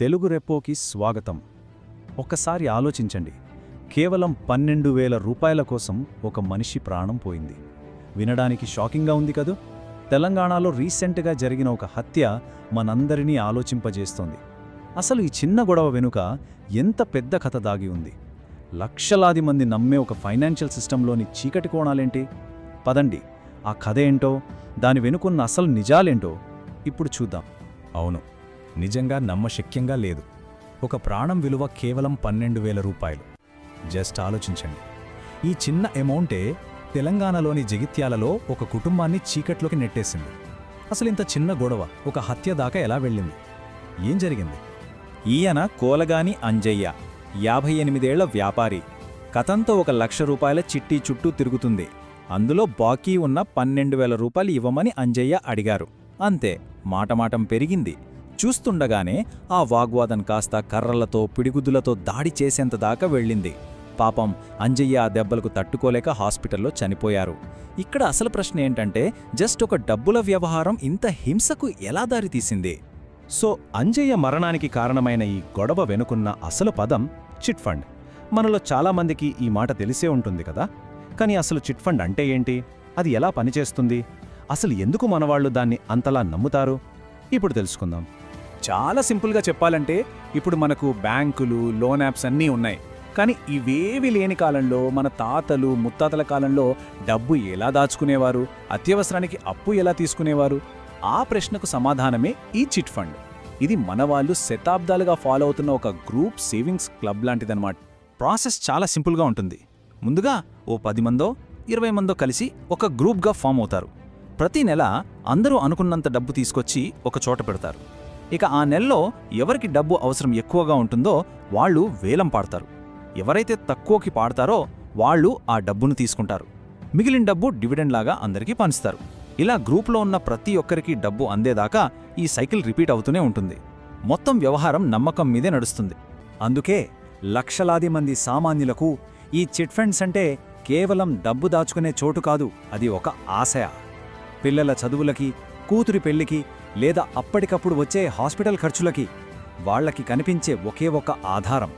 తెలుగు రెప్పోకి స్వాగతం. ఒక్కసారి ఆలోచించండి. కేవలం పన్నెండు వేల రూపాయల కోసం ఒక మనిషి ప్రాణం పోయింది. వినడానికి షాకింగ్గా ఉంది కదూ? తెలంగాణలో రీసెంట్గా జరిగిన ఒక హత్య మనందరినీ ఆలోచింపజేస్తోంది. అసలు ఈ చిన్న గొడవ వెనుక ఎంత పెద్ద కథ దాగి ఉంది? లక్షలాది మంది నమ్మే ఒక ఫైనాన్షియల్ సిస్టంలోని చీకటి కోణాలేంటి? పదండి. ఆ కథ ఏంటో దాని వెనుకున్న అసలు నిజాలేంటో ఇప్పుడు చూద్దాం. అవును. నిజంగా నమ్మశక్యంగా లేదు. ఒక ప్రాణం విలువ కేవలం పన్నెండు వేల రూపాయలు. జస్ట్ ఆలోచించండి. ఈ చిన్న అమౌంటే తెలంగాణలోని జగిత్యాలలో ఒక కుటుంబాన్ని చీకట్లోకి నెట్టేసింది. అసలు ఇంత చిన్న గొడవ ఒక హత్య దాకా ఎలా వెళ్ళింది? ఏం జరిగింది? ఈయన కోలగాని అంజయ్య యాభై ఎనిమిదేళ్ళ వ్యాపారి. కథంతో ఒక లక్ష రూపాయల చిట్టి చుట్టూ తిరుగుతుంది. అందులో బాకీ ఉన్న పన్నెండు వేల రూపాయలు ఇవ్వమని అంజయ్య అడిగారు. అంతే మాటమాటం పెరిగింది. చూస్తుండగానే ఆ వాగ్వాదం కాస్త కర్రలతో పిడిగుద్దులతో దాడి చేసేంత దాకా వెళ్ళింది. పాపం అంజయ్య ఆ దెబ్బలకు తట్టుకోలేక హాస్పిటల్లో చనిపోయారు. ఇక్కడ అసలు ప్రశ్న ఏంటంటే జస్ట్ ఒక డబ్బుల వ్యవహారం ఇంత హింసకు ఎలా దారితీసింది సో అంజయ్య మరణానికి కారణమైన ఈ గొడవ వెనుకున్న అసలు పదం చిట్ ఫండ్. మనలో చాలామందికి ఈ మాట తెలిసే ఉంటుంది కదా? కానీ అసలు చిట్ ఫండ్ అంటే ఏంటి? అది ఎలా పనిచేస్తుంది? అసలు ఎందుకు మనవాళ్ళు దాన్ని అంతలా నమ్ముతారు? ఇప్పుడు తెలుసుకుందాం. చాలా సింపుల్గా చెప్పాలంటే ఇప్పుడు మనకు బ్యాంకులు లోన్ యాప్స్ అన్నీ ఉన్నాయి. కానీ ఇవేవి లేని కాలంలో మన తాతలు ముత్తాతల కాలంలో డబ్బు ఎలా దాచుకునేవారు? అత్యవసరానికి అప్పు ఎలా తీసుకునేవారు? ఆ ప్రశ్నకు సమాధానమే ఈ చిట్ ఫండ్. ఇది మన వాళ్ళు శతాబ్దాలుగా ఫాలో అవుతున్న ఒక గ్రూప్ సేవింగ్స్ క్లబ్ లాంటిదన్నమాట. ప్రాసెస్ చాలా సింపుల్గా ఉంటుంది. ముందుగా ఓ పది మందో ఇరవై మందో కలిసి ఒక గ్రూప్గా ఫామ్ అవుతారు. ప్రతి నెల అందరూ అనుకున్నంత డబ్బు తీసుకొచ్చి ఒక చోట పెడతారు. ఇక ఆ నెలలో ఎవరికి డబ్బు అవసరం ఎక్కువగా ఉంటుందో వాళ్ళు వేలం పాడతారు. ఎవరైతే తక్కువకి పాడతారో వాళ్ళు ఆ డబ్బును తీసుకుంటారు. మిగిలిన డబ్బు డివిడెండ్ లాగా అందరికీ పంచుతారు. ఇలా గ్రూప్లో ఉన్న ప్రతి ఒక్కరికి డబ్బు అందేదాకా ఈ సైకిల్ రిపీట్ అవుతూనే ఉంటుంది. మొత్తం వ్యవహారం నమ్మకం మీదే నడుస్తుంది. అందుకే లక్షలాది మంది సామాన్యులకు ఈ చిట్ ఫండ్స్ అంటే కేవలం డబ్బు దాచుకునే చోటు కాదు అది ఒక ఆశయ పిల్లల చదువులకి కూతురి పెళ్ళికి లేదా అప్పటికప్పుడు వచ్చే హాస్పిటల్ ఖర్చులకి వాళ్ళకి కనిపించే ఒకే ఒక ఆధారం.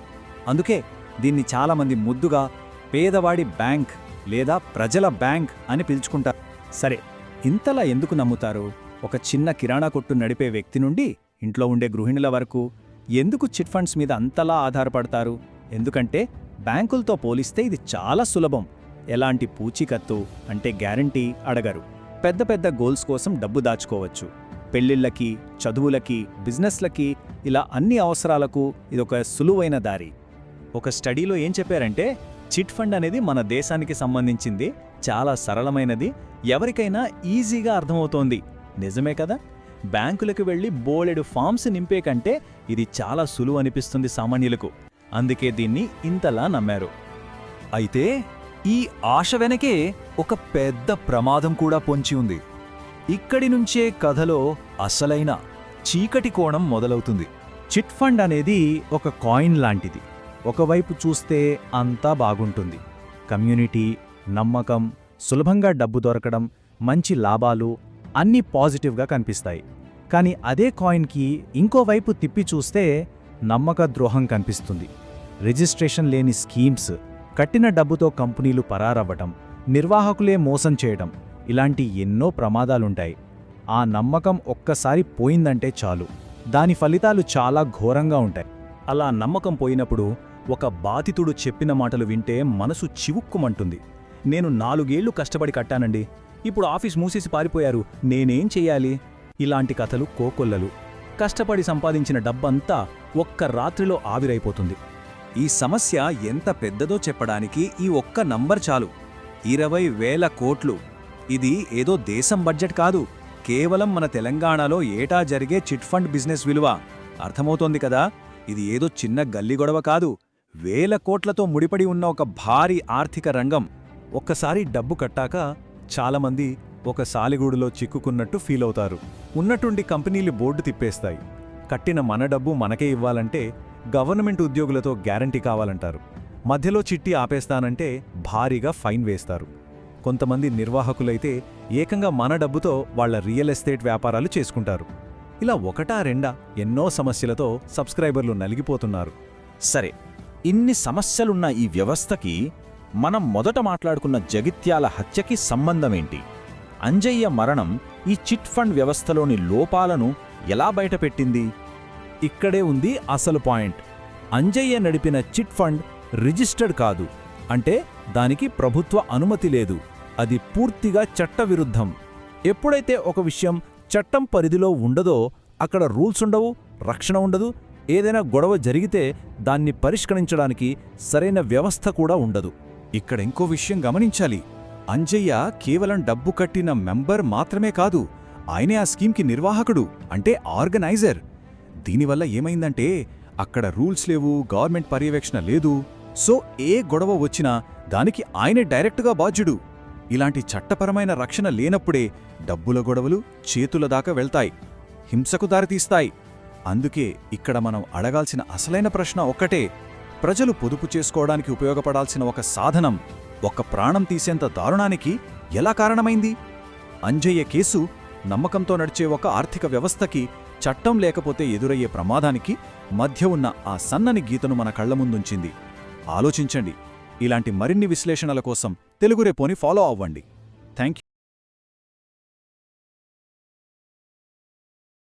అందుకే దీన్ని చాలామంది ముద్దుగా పేదవాడి బ్యాంక్ లేదా ప్రజల బ్యాంక్ అని పిలుచుకుంటారు. సరే ఇంతలా ఎందుకు నమ్ముతారు? ఒక చిన్న కిరాణా కొట్టు నడిపే వ్యక్తి నుండి ఇంట్లో ఉండే గృహిణుల వరకు ఎందుకు చిట్ ఫండ్స్ మీద అంతలా ఆధారపడతారు? ఎందుకంటే బ్యాంకులతో పోలిస్తే ఇది చాలా సులభం. ఎలాంటి పూచీకత్తు అంటే గ్యారంటీ అడగరు. పెద్ద పెద్ద గోల్స్ కోసం డబ్బు దాచుకోవచ్చు. పెళ్ళిళ్ళకి చదువులకి బిజినెస్లకి ఇలా అన్ని అవసరాలకు ఇదొక సులువైన దారి. ఒక స్టడీలో ఏం చెప్పారంటే చిట్ ఫండ్ అనేది మన దేశానికి సంబంధించింది చాలా సరళమైనది ఎవరికైనా ఈజీగా అర్థమవుతోంది. నిజమే కదా? బ్యాంకులకు వెళ్ళి బోలెడు ఫామ్స్ నింపే కంటే ఇది చాలా సులువు అనిపిస్తుంది సామాన్యులకు. అందుకే దీన్ని ఇంతలా నమ్మారు. అయితే ఈ ఆశ వెనకే ఒక పెద్ద ప్రమాదం కూడా పొంచి ఉంది. ఇక్కడి నుంచే కథలో అసలైన చీకటి కోణం మొదలవుతుంది. చిట్ ఫండ్ అనేది ఒక కాయిన్ లాంటిది. ఒకవైపు చూస్తే అంతా బాగుంటుంది. కమ్యూనిటీ నమ్మకం సులభంగా డబ్బు దొరకడం మంచి లాభాలు అన్నీ పాజిటివ్గా కనిపిస్తాయి. కానీ అదే కాయిన్కి ఇంకోవైపు తిప్పి చూస్తే నమ్మక ద్రోహం కనిపిస్తుంది. రిజిస్ట్రేషన్ లేని స్కీమ్స్ కట్టిన డబ్బుతో కంపెనీలు పరారవ్వటం నిర్వాహకులే మోసం చేయడం ఇలాంటి ఎన్నో ప్రమాదాలుంటాయి. ఆ నమ్మకం ఒక్కసారి పోయిందంటే చాలు. దాని ఫలితాలు చాలా ఘోరంగా ఉంటాయి. అలా నమ్మకం పోయినప్పుడు ఒక బాధితుడు చెప్పిన మాటలు వింటే మనసు చివుక్కుమంటుంది. నేను నాలుగేళ్ళు కష్టపడి కట్టానండి. ఇప్పుడు ఆఫీస్ మూసేసి పారిపోయారు. నేనేం చెయ్యాలి? ఇలాంటి కథలు కోకొల్లలు. కష్టపడి సంపాదించిన డబ్బంతా ఒక్క రాత్రిలో ఆవిరైపోతుంది. ఈ సమస్య ఎంత పెద్దదో చెప్పడానికి ఈ ఒక్క నంబర్ చాలు. ఇరవై వేల కోట్లు. ఇది ఏదో దేశం బడ్జెట్ కాదు. కేవలం మన తెలంగాణలో ఏటా జరిగే చిట్ ఫండ్ బిజినెస్ విలువ. అర్థమవుతోంది కదా? ఇది ఏదో చిన్న గల్లి గొడవ కాదు. వేల కోట్లతో ముడిపడి ఉన్న ఒక భారీ ఆర్థిక రంగం. ఒక్కసారి డబ్బు కట్టాక చాలామంది ఒక సాలిగూడులో చిక్కుకున్నట్టు ఫీల్ అవుతారు ఉన్నట్టుండి కంపెనీలు బోర్డు తిప్పేస్తాయి. కట్టిన మన డబ్బు మనకే ఇవ్వాలంటే గవర్నమెంట్ ఉద్యోగులతో గ్యారంటీ కావాలంటారు. మధ్యలో చిట్టి ఆపేస్తానంటే భారీగా ఫైన్ వేస్తారు. కొంతమంది నిర్వాహకులైతే ఏకంగా మన డబ్బుతో వాళ్ళ రియల్ ఎస్టేట్ వ్యాపారాలు చేసుకుంటారు. ఇలా ఒకటా రెండా ఎన్నో సమస్యలతో సబ్స్క్రైబర్లు నలిగిపోతున్నారు. సరే ఇన్ని సమస్యలున్న ఈ వ్యవస్థకి మనం మొదట మాట్లాడుకున్న జగిత్యాల హత్యకి సంబంధమేంటి? అంజయ్య మరణం ఈ చిట్ ఫండ్ వ్యవస్థలోని లోపాలను ఎలా బయటపెట్టింది? ఇక్కడే ఉంది అసలు పాయింట్. అంజయ్య నడిపిన చిట్ ఫండ్ రిజిస్టర్డ్ కాదు. అంటే దానికి ప్రభుత్వ అనుమతి లేదు. అది పూర్తిగా చట్టవిరుద్ధం. ఎప్పుడైతే ఒక విషయం చట్టం పరిధిలో ఉండదో అక్కడ రూల్స్ ఉండవు రక్షణ ఉండదు ఏదైనా గొడవ జరిగితే దాన్ని పరిష్కరించడానికి సరైన వ్యవస్థ కూడా ఉండదు. ఇక్కడ ఇంకో విషయం గమనించాలి. అంజయ్య కేవలం డబ్బు కట్టిన మెంబర్ మాత్రమే కాదు ఆయనే ఆ స్కీమ్కి నిర్వాహకుడు అంటే ఆర్గనైజర్. దీనివల్ల ఏమైందంటే అక్కడ రూల్స్ లేవు గవర్నమెంట్ పర్యవేక్షణ లేదు. సో ఏ గొడవ వచ్చినా దానికి ఆయనే డైరెక్టుగా బాధ్యుడు. ఇలాంటి చట్టపరమైన రక్షణ లేనప్పుడే డబ్బుల గొడవలు చేతుల దాకా వెళ్తాయి హింసకు దారితీస్తాయి. అందుకే ఇక్కడ మనం అడగాల్సిన అసలైన ప్రశ్న ఒక్కటే. ప్రజలు పొదుపు చేసుకోవడానికి ఉపయోగపడాల్సిన ఒక సాధనం ఒక ప్రాణం తీసేంత దారుణానికి ఎలా కారణమైంది? అంజయ్య కేసు నమ్మకంతో నడిచే ఒక ఆర్థిక వ్యవస్థకి చట్టం లేకపోతే ఎదురయ్యే ప్రమాదానికి మధ్య ఉన్న ఆ సన్నని గీతను మన కళ్ళ ముందుంచింది. ఆలోచించండి. ఇలాంటి మరిన్ని విశ్లేషణల కోసం తెలుగురే పోని ఫాలో అవ్వండి.